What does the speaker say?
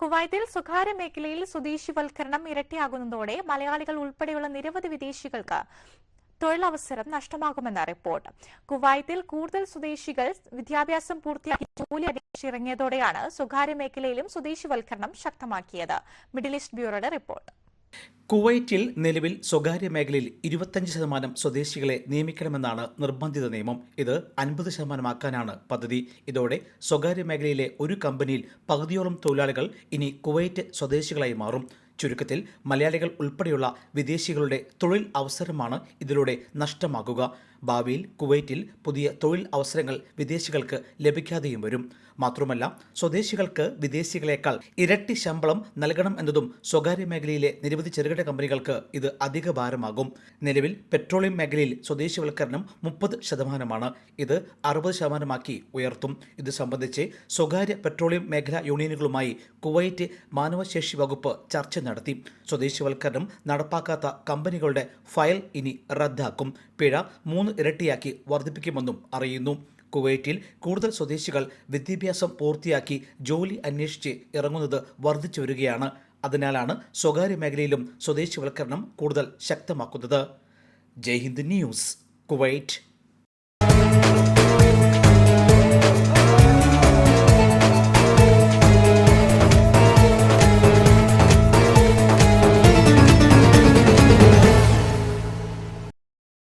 കുവൈത്തിൽ സ്വകാര്യ മേഖലയിൽ സ്വദേശിവൽക്കരണം ഇരട്ടിയാകുന്നതോടെ മലയാളികൾ ഉൾപ്പെടെയുള്ള നിരവധി വിദേശികൾക്ക് തൊഴിലവസരം നഷ്ടമാകുമെന്ന റിപ്പോർട്ട്. കുവൈത്തിൽ കൂടുതൽ സ്വദേശികൾ വിദ്യാഭ്യാസം പൂർത്തിയാക്കി ജോലി അന്വേഷിച്ചിറങ്ങിയതോടെയാണ് സ്വകാര്യ മേഖലയിലും സ്വദേശിവൽക്കരണം ശക്തമാക്കിയത്. മിഡിൽ ഈസ്റ്റ് ബ്യൂറോയുടെ റിപ്പോർട്ട്. കുവൈറ്റിൽ നിലവിൽ സ്വകാര്യ മേഖലയിൽ ഇരുപത്തഞ്ച് ശതമാനം സ്വദേശികളെ നിയമിക്കണമെന്നാണ് നിർബന്ധിത നിയമം. ഇത് അൻപത് ശതമാനമാക്കാനാണ് പദ്ധതി. ഇതോടെ സ്വകാര്യ മേഖലയിലെ ഒരു കമ്പനിയിൽ പകുതിയോളം തൊഴിലാളികൾ ഇനി കുവൈറ്റ് സ്വദേശികളായി മാറും. ചുരുക്കത്തിൽ മലയാളികൾ ഉൾപ്പെടെയുള്ള വിദേശികളുടെ തൊഴിൽ അവസരമാണ് ഇതിലൂടെ നഷ്ടമാകുക. ഭാവിയിൽ കുവൈറ്റിൽ പുതിയ തൊഴിൽ അവസരങ്ങൾ വിദേശികൾക്ക് ലഭിക്കാതെയും വരും. മാത്രമല്ല സ്വദേശികൾക്ക് വിദേശികളെക്കാൾ ഇരട്ടി ശമ്പളം നൽകണം എന്നതും സ്വകാര്യ മേഖലയിലെ നിരവധി ചെറുകിട കമ്പനികൾക്ക് ഇത് അധിക ഭാരമാകും. നിലവിൽ പെട്രോളിയം മേഖലയിൽ സ്വദേശിവൽക്കരണം മുപ്പത് ശതമാനമാണ്. ഇത് അറുപത് ശതമാനമാക്കി ഉയർത്തും. ഇത് സംബന്ധിച്ച് സ്വകാര്യ പെട്രോളിയം മേഖലാ യൂണിയനുകളുമായി കുവൈറ്റ് മാനവശേഷി വകുപ്പ് ചർച്ച നടത്തി. സ്വദേശിവൽക്കരണം നടപ്പാക്കാത്ത കമ്പനികളുടെ ഫയൽ ഇനി റദ്ദാക്കും. പിഴ മൂന്ന് ഇരട്ടിയാക്കി വർദ്ധിപ്പിക്കുമെന്നും അറിയുന്നു. കുവൈറ്റിൽ കൂടുതൽ സ്വദേശികൾ വിദ്യാഭ്യാസം പൂർത്തിയാക്കി ജോലി അന്വേഷിച്ച് ഇറങ്ങുന്നത് വർദ്ധിച്ചു വരികയാണ്. അതിനാലാണ് സ്വകാര്യ മേഖലയിലും സ്വദേശിവൽക്കരണം കൂടുതൽ ശക്തമാക്കുന്നത്. Jaihind news Kuwait.